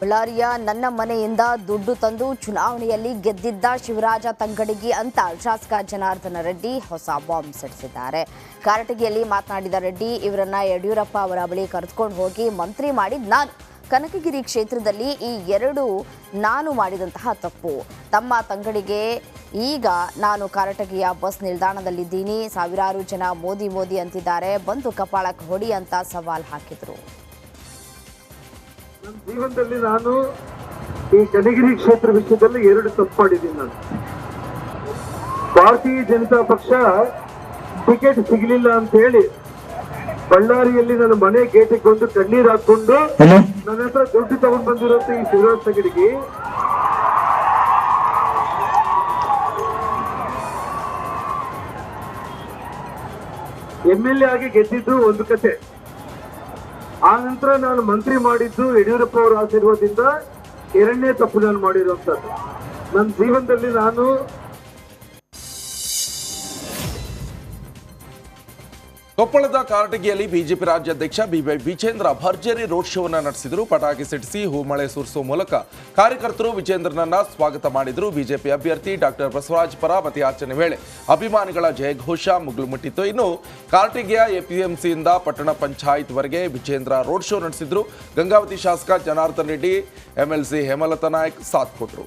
ಬಳ್ಳಾರಿಯ ನನ್ನ ಮನೆಯಿಂದ ದುಡ್ಡು ತಂದು ಚುನಾವಣೆಯಲ್ಲಿ ಗೆದ್ದಿದ್ದ ಶಿವರಾಜ ತಂಗಡಿಗಿ ಅಂತ ಶಾಸಕ ಜನಾರ್ದನ ರೆಡ್ಡಿ ಹೊಸ ಬಾಂಬ್ ಸಿಡಿಸಿದ್ದಾರೆ. ಕಾರಟಗಿಯಲ್ಲಿ ಮಾತನಾಡಿದ ರೆಡ್ಡಿ, ಇವರನ್ನ ಯಡಿಯೂರಪ್ಪ ಅವರ ಬಳಿ ಕರೆದುಕೊಂಡು ಹೋಗಿ ಮಂತ್ರಿ ಮಾಡಿದ್ ನಾನು. ಕನಕಗಿರಿ ಕ್ಷೇತ್ರದಲ್ಲಿ ಈ ಎರಡು ನಾನು ಮಾಡಿದಂತಹ ತಪ್ಪು. ತಮ್ಮ ತಂಗಡಿಗೆ ಈಗ ನಾನು ಕಾರಟಗಿಯ ಬಸ್ ನಿಲ್ದಾಣದಲ್ಲಿದ್ದೀನಿ. ಸಾವಿರಾರು ಜನ ಮೋದಿ ಮೋದಿ ಅಂತಿದ್ದಾರೆ. ಬಂದು ಕಪಾಳಕ್ಕೆ ಹೊಡಿ ಅಂತ ಸವಾಲ್ ಹಾಕಿದ್ರು. ನನ್ನ ಜೀವನದಲ್ಲಿ ನಾನು ಈ ಚನ್ನಗಿರಿ ಕ್ಷೇತ್ರ ವಿಷಯದಲ್ಲಿ ಎರಡು ತಪ್ಪು ಮಾಡಿದ್ದೀನಿ ನಾನು. ಭಾರತೀಯ ಜನತಾ ಪಕ್ಷ ಟಿಕೆಟ್ ಸಿಗಲಿಲ್ಲ ಅಂತ ಹೇಳಿ ಬಳ್ಳಾರಿಯಲ್ಲಿ ನನ್ನ ಮನೆ ಗೇಟಿಗೆ ಬಂದು ಕಣ್ಣೀರ್ ಹಾಕೊಂಡು ನನ್ನ ಹತ್ರ ದುಡ್ಡು ತಗೊಂಡ್ ಬಂದಿರೋಂತ ಈ ಶಿವರಾಜ್ ತಗಡಿಗೆ ಎಂ ಎಲ್ ಎ ಆಗಿ ಗೆದ್ದಿದ್ದು ಒಂದು ಕತೆ. ಆ ನಂತರ ನಾನು ಮಂತ್ರಿ ಮಾಡಿದ್ದು ಯಡಿಯೂರಪ್ಪ ಅವರ ಆಶೀರ್ವಾದದಿಂದ ಎರಡನೇ ತಪ್ಪು ನಾನು ಮಾಡಿರುವಂತದ್ದು ನನ್ನ ಜೀವನದಲ್ಲಿ ನಾನು ಕೊಪ್ಪಳದ ಕಾರಟಗಿಯಲ್ಲಿ ಬಿಜೆಪಿ ರಾಜ್ಯಾಧ್ಯಕ್ಷ ಬಿವೈ ವಿಜೇಂದ್ರ ಭರ್ಜರಿ ರೋಡ್ ಶೋವನ್ನು ನಡೆಸಿದರು. ಪಟಾಕಿ ಸಿಡಿಸಿ ಹೂಮಳೆ ಸುರಿಸುವ ಮೂಲಕ ಕಾರ್ಯಕರ್ತರು ವಿಜೇಂದ್ರನನ್ನ ಸ್ವಾಗತ ಮಾಡಿದರು. ಬಿಜೆಪಿ ಅಭ್ಯರ್ಥಿ ಡಾಕ್ಟರ್ ಬಸವರಾಜ್ ಪರ ಮತಯಾಚನೆ ವೇಳೆ ಅಭಿಮಾನಿಗಳ ಜಯಘೋಷ ಮುಗಿಲು ಮುಟ್ಟಿತ್ತು ಇನ್ನು ಕಾರಟಗಿಯ ಎಪಿಎಂಸಿಯಿಂದ ಪಟ್ಟಣ ಪಂಚಾಯತ್ ವರೆಗೆ ವಿಜೇಂದ್ರ ರೋಡ್ ಶೋ ನಡೆಸಿದ್ರು. ಗಂಗಾವತಿ ಶಾಸಕ ಜನಾರ್ದನ್ ರೆಡ್ಡಿ, ಎಂಎಲ್ಸಿ ಹೇಮಲತಾ ನಾಯಕ್ ಸಾಥ್ ಕೊಟ್ಟರು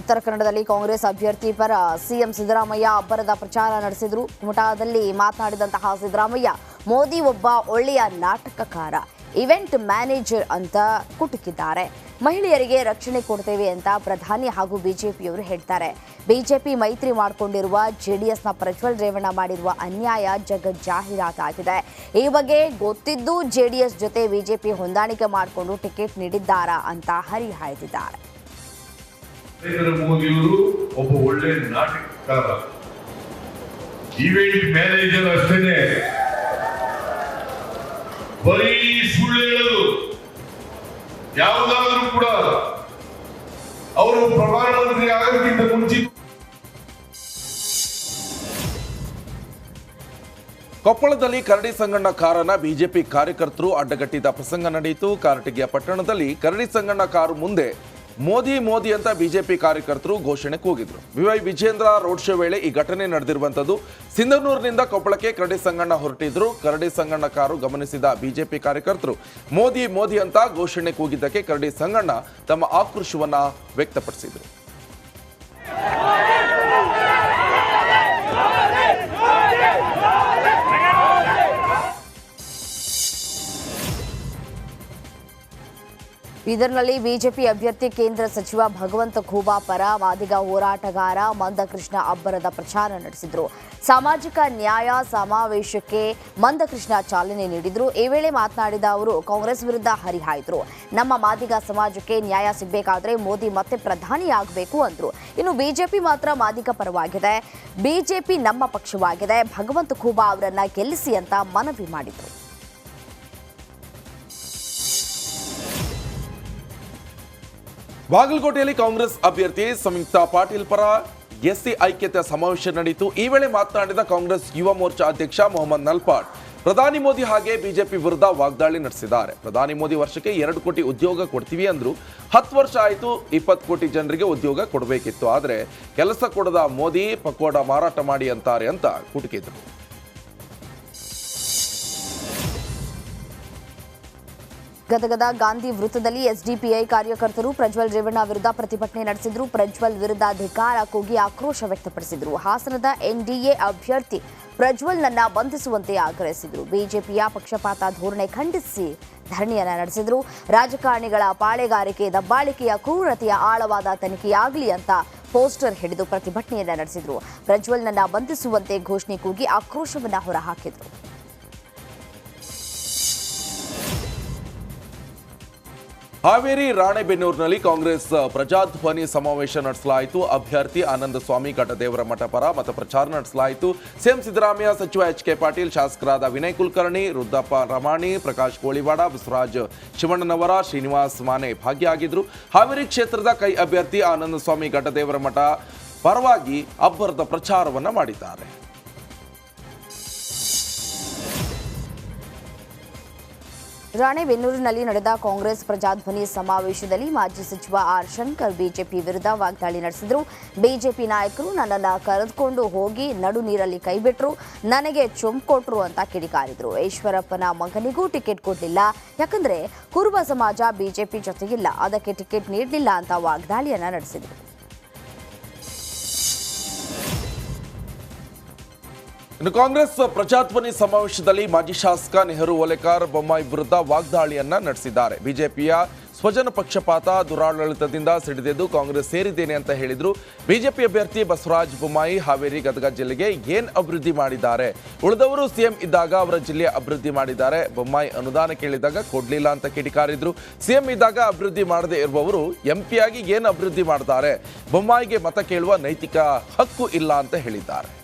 ಉತ್ತರ ಕನ್ನಡದಲ್ಲಿ ಕಾಂಗ್ರೆಸ್ ಅಭ್ಯರ್ಥಿ ಪರ ಸಿಎಂ ಸಿದ್ದರಾಮಯ್ಯ ಅಬ್ಬರದ ಪ್ರಚಾರ ನಡೆಸಿದ್ರು. ಕುಮಟಾದಲ್ಲಿ ಮಾತನಾಡಿದಂತಹ ಸಿದ್ದರಾಮಯ್ಯ, ಮೋದಿ ಒಬ್ಬ ಒಳ್ಳೆಯ ನಾಟಕಕಾರ, ಇವೆಂಟ್ ಮ್ಯಾನೇಜರ್ ಅಂತ ಕುಟುಕಿದ್ದಾರೆ. ಮಹಿಳೆಯರಿಗೆ ರಕ್ಷಣೆ ಕೊಡ್ತೇವೆ ಅಂತ ಪ್ರಧಾನಿ ಹಾಗೂ ಬಿಜೆಪಿಯವರು ಹೇಳ್ತಾರೆ. ಬಿಜೆಪಿ ಮೈತ್ರಿ ಮಾಡಿಕೊಂಡಿರುವ, ಜೆಡಿಎಸ್ನ ಪ್ರಜ್ವಲ್ ರೇವಣ್ಣ ಮಾಡಿರುವ ಅನ್ಯಾಯ ಜಗತ್ ಜಾಹೀರಾತಾಗಿದೆ ಈ ಬಗ್ಗೆ ಗೊತ್ತಿದ್ದು ಜೆಡಿಎಸ್ ಜೊತೆ ಬಿಜೆಪಿ ಹೊಂದಾಣಿಕೆ ಮಾಡಿಕೊಂಡು ಟಿಕೆಟ್ ನೀಡಿದ್ದಾರಾ ಅಂತ ಹರಿಹಾಯ್ದಿದ್ದಾರೆ. ನರೇಂದ್ರ ಮೋದಿಯವರು ಒಬ್ಬ ಒಳ್ಳೆ ನಾಟಕಕಾರ. ಈವೆಂಟ್ ಮ್ಯಾನೇಜರ್ ಅಷ್ಟೇನೆ. ಬರೀ ಸುಳ್ಳು ಹೇಳೋದು. ಯಾವುದಾದ್ರೂ ಕೂಡ ಅವರು ಪ್ರಧಾನಮಂತ್ರಿ ಆಗೋದಕ್ಕಿಂತ ಮುಂಚೆ ಕೊಪ್ಪಳದಲ್ಲಿ ಕರಡಿ ಸಂಗಣ್ಣ ಕಾರನ್ನ ಬಿಜೆಪಿ ಕಾರ್ಯಕರ್ತರು ಅಡ್ಡಗಟ್ಟಿದ ಪ್ರಸಂಗ ನಡೆಯಿತು. ಕಾರಟಗಿಯ ಪಟ್ಟಣದಲ್ಲಿ ಕರಡಿ ಸಂಗಣ್ಣ ಕಾರು ಮುಂದೆ ಮೋದಿ ಮೋದಿ ಅಂತ ಬಿಜೆಪಿ ಕಾರ್ಯಕರ್ತರು ಘೋಷಣೆ ಕೂಗಿದ್ರು. V Y Vijayendra road show ವೇಳೆ ಈ ಘಟನೆ ನಡೆದಿರುವಂತದ್ದು ಸಿಂಧನೂರಿನಿಂದ ಕೊಪ್ಪಳಕ್ಕೆ ಕರಡಿ ಸಂಗಣ್ಣ ಹೊರಟಿದ್ರು. ಕರಡಿ ಸಂಗಣ್ಣ ಕಾರು ಗಮನಿಸಿದ ಬಿಜೆಪಿ ಕಾರ್ಯಕರ್ತರು. ಮೋದಿ ಮೋದಿ ಅಂತ ಘೋಷಣೆ ಕೂಗಿದ್ದಕ್ಕೆ ಕರಡಿ ಸಂಗಣ್ಣ ತಮ್ಮ ಆಕ್ರೋಶವನ್ನ ವ್ಯಕ್ತಪಡಿಸಿದರು. ಬೀದರ್ನಲ್ಲಿ ಬಿಜೆಪಿ ಅಭ್ಯರ್ಥಿ ಕೇಂದ್ರ ಸಚಿವ ಭಗವಂತ ಖೂಬಾ ಪರ ಮಾದಿಗ ಹೋರಾಟಗಾರ ಮಂದಕೃಷ್ಣ ಅಬ್ಬರದ ಪ್ರಚಾರ ನಡೆಸಿದ್ರು. ಸಾಮಾಜಿಕ ನ್ಯಾಯ ಸಮಾವೇಶಕ್ಕೆ ಮಂದಕೃಷ್ಣ ಚಾಲನೆ ನೀಡಿದರು. ಈ ವೇಳೆ ಮಾತನಾಡಿದ ಅವರು, ಕಾಂಗ್ರೆಸ್ ವಿರುದ್ಧ ಹರಿಹಾಯ್ದ್ರು. ನಮ್ಮ ಮಾದಿಗ ಸಮಾಜಕ್ಕೆ ನ್ಯಾಯ ಸಿಗಬೇಕಾದ್ರೆ ಮೋದಿ ಮತ್ತೆ ಪ್ರಧಾನಿ ಆಗಬೇಕು ಅಂದ್ರು. ಇನ್ನು ಬಿಜೆಪಿ ಮಾತ್ರ ಮಾದಿಗ ಪರವಾಗಿದೆ. ಬಿಜೆಪಿ ನಮ್ಮ ಪಕ್ಷವಾಗಿದೆ. ಭಗವಂತ ಖೂಬಾ ಅವರನ್ನ ಗೆಲ್ಲಿಸಿ ಅಂತ ಮನವಿ ಮಾಡಿದ್ರು. ಬಾಗಲಕೋಟೆಯಲ್ಲಿ ಕಾಂಗ್ರೆಸ್ ಅಭ್ಯರ್ಥಿ ಸಂಯುಕ್ತಾ ಪಾಟೀಲ್ ಪರ ಎಸ್ಸಿ ಐಕ್ಯತೆ ಸಮಾವೇಶ ನಡೆಯಿತು. ಈ ವೇಳೆ ಮಾತನಾಡಿದ ಕಾಂಗ್ರೆಸ್ ಯುವ ಮೋರ್ಚಾ ಅಧ್ಯಕ್ಷ ಮೊಹಮ್ಮದ್ ನಲ್ಪಾಡ್, ಪ್ರಧಾನಿ ಮೋದಿ ಹಾಗೆ ಬಿಜೆಪಿ ವಿರುದ್ಧ ವಾಗ್ದಾಳಿ ನಡೆಸಿದ್ದಾರೆ. ಪ್ರಧಾನಿ ಮೋದಿ ವರ್ಷಕ್ಕೆ ಎರಡು ಕೋಟಿ ಉದ್ಯೋಗ ಕೊಡ್ತೀವಿ ಅಂದ್ರು ಹತ್ತು ವರ್ಷ ಆಯಿತು ಇಪ್ಪತ್ತು ಕೋಟಿ ಜನರಿಗೆ ಉದ್ಯೋಗ ಕೊಡಬೇಕಿತ್ತು. ಆದರೆ ಕೆಲಸ ಕೊಡದ ಮೋದಿ ಪಕ್ವಾಡ ಮಾರಾಟ ಮಾಡಿ ಅಂತಾರೆ ಅಂತ ಕುಟುಕಿದ್ರು ಗದಗದ ಗಾಂಧಿ ವೃತ್ತದಲ್ಲಿ ಎಸ್ಡಿಪಿಐ ಕಾರ್ಯಕರ್ತರು ಪ್ರಜ್ವಲ್ ರೇವಣ್ಣ ವಿರುದ್ಧ ಪ್ರತಿಭಟನೆ ನಡೆಸಿದ್ರು. ಪ್ರಜ್ವಲ್ ವಿರುದ್ಧ ಅಧಿಕಾರ ಕೂಗಿ ಆಕ್ರೋಶ ವ್ಯಕ್ತಪಡಿಸಿದ್ರು. ಹಾಸನದ ಎನ್ಡಿಎ ಅಭ್ಯರ್ಥಿ ಪ್ರಜ್ವಲ್ನನ್ನ ಬಂಧಿಸುವಂತೆ ಆಗ್ರಹಿಸಿದ್ರು. ಬಿಜೆಪಿಯ ಪಕ್ಷಪಾತ ಧೋರಣೆ ಖಂಡಿಸಿ ಧರಣಿಯನ್ನ ನಡೆಸಿದ್ರು. ರಾಜಕಾರಣಿಗಳ ಪಾಳೆಗಾರಿಕೆ ದಬ್ಬಾಳಿಕೆಯ ಕ್ರೂರತೆಯ ಆಳವಾದ ತನಿಖೆಯಾಗಲಿ ಅಂತ ಪೋಸ್ಟರ್ ಹಿಡಿದು ಪ್ರತಿಭಟನೆಯನ್ನ ನಡೆಸಿದ್ರು. ಪ್ರಜ್ವಲ್ನನ್ನ ಬಂಧಿಸುವಂತೆ ಘೋಷಣೆ ಕೂಗಿ ಆಕ್ರೋಶವನ್ನ ಹೊರಹಾಕಿದ್ರು. ಹಾವೇರಿ, ರಾಣೆಬೆನ್ನೂರಿನಲ್ಲಿ ಕಾಂಗ್ರೆಸ್ ಪ್ರಜಾಧ್ವನಿ ಸಮಾವೇಶ ನಡೆಸಲಾಯಿತು. ಅಭ್ಯರ್ಥಿ ಆನಂದ ಸ್ವಾಮಿ ಘಟದೇವರ ಮಠ ಪರ ಮತ ಪ್ರಚಾರ ನಡೆಸಲಾಯಿತು. ಸಿಎಂ ಸಿದ್ದರಾಮಯ್ಯ, ಸಚಿವ ಎಚ್ ಕೆ ಪಾಟೀಲ್, ಶಾಸಕರಾದ ವಿನಯ್ ಕುಲಕರ್ಣಿ ರುದ್ರಪ್ಪ ರಮಾಣಿ, ಪ್ರಕಾಶ್ ಕೋಳಿವಾಡ, ಬಸವರಾಜ್ ಶಿವಣ್ಣನವರ ಶ್ರೀನಿವಾಸ್ ಮಾನೆ ಭಾಗಿಯಾಗಿದ್ದರು. ಹಾವೇರಿ ಕ್ಷೇತ್ರದ ಕೈ ಅಭ್ಯರ್ಥಿ ಆನಂದ ಸ್ವಾಮಿ ಘಟದೇವರ ಮಠ ಪರವಾಗಿ ಅಬ್ಬರದ ಪ್ರಚಾರವನ್ನು ಮಾಡಿದ್ದಾರೆ. ರಾಣೆಬೆನ್ನೂರಿನಲ್ಲಿ ನಡೆದ ಕಾಂಗ್ರೆಸ್ ಪ್ರಜಾಧ್ವನಿ ಸಮಾವೇಶದಲ್ಲಿ ಮಾಜಿ ಸಚಿವ ಆರ್ ಶಂಕರ್ ಬಿಜೆಪಿ ವಿರುದ್ಧ ವಾಗ್ದಾಳಿ ನಡೆಸಿದರು. ಬಿಜೆಪಿ ನಾಯಕರು ನನ್ನನ್ನು ಕರೆದುಕೊಂಡು ಹೋಗಿ ನಡು ನೀರಲ್ಲಿ ಕೈಬಿಟ್ರು ನನಗೆ ಕೊಟ್ರು ಅಂತ ಕಿಡಿಕಾರಿದರು. ಈಶ್ವರಪ್ಪನ ಮಗನಿಗೂ ಟಿಕೆಟ್ ಕೊಡಲಿಲ್ಲ. ಯಾಕಂದ್ರೆ ಕುರುಬ ಸಮಾಜ ಬಿಜೆಪಿ ಜೊತೆಗಿಲ್ಲ. ಅದಕ್ಕೆ ಟಿಕೆಟ್ ನೀಡಲಿಲ್ಲ ಅಂತ ವಾಗ್ದಾಳಿಯನ್ನ ನಡೆಸಿದರು. ಇನ್ನು ಕಾಂಗ್ರೆಸ್ ಪ್ರಜಾಧ್ವನಿ ಸಮಾವೇಶದಲ್ಲಿ ಮಾಜಿ ಶಾಸಕ ನೆಹರು ಒಲೆಕಾರ್ ಬೊಮ್ಮಾಯಿ ವಿರುದ್ಧ ವಾಗ್ದಾಳಿಯನ್ನ ನಡೆಸಿದ್ದಾರೆ. ಬಿಜೆಪಿಯ ಸ್ವಜನ ಪಕ್ಷಪಾತ ದುರಾಡಳಿತದಿಂದ ಸಿಡಿದೆದ್ದು ಕಾಂಗ್ರೆಸ್ ಸೇರಿದ್ದೇನೆ ಅಂತ ಹೇಳಿದ್ರು. ಬಿಜೆಪಿ ಅಭ್ಯರ್ಥಿ ಬಸವರಾಜ ಬೊಮ್ಮಾಯಿ ಹಾವೇರಿ ಗದಗ ಜಿಲ್ಲೆಗೆ ಏನ್ ಅಭಿವೃದ್ಧಿ ಮಾಡಿದ್ದಾರೆ? ಉಳಿದವರು ಸಿಎಂ ಇದ್ದಾಗ ಅವರ ಜಿಲ್ಲೆಯ ಅಭಿವೃದ್ಧಿ ಮಾಡಿದ್ದಾರೆ. ಬೊಮ್ಮಾಯಿ ಅನುದಾನ ಕೇಳಿದಾಗ ಕೊಡ್ಲಿಲ್ಲ ಅಂತ ಕಿಡಿಕಾರಿದ್ರು. ಸಿಎಂ ಇದ್ದಾಗ ಅಭಿವೃದ್ಧಿ ಮಾಡದೇ ಇರುವವರು ಎಂಪಿಯಾಗಿ ಏನು ಅಭಿವೃದ್ಧಿ ಮಾಡ್ತಾರೆ? ಬೊಮ್ಮಾಯಿಗೆ ಮತ ಕೇಳುವ ನೈತಿಕ ಹಕ್ಕು ಇಲ್ಲ ಅಂತ ಹೇಳಿದ್ದಾರೆ.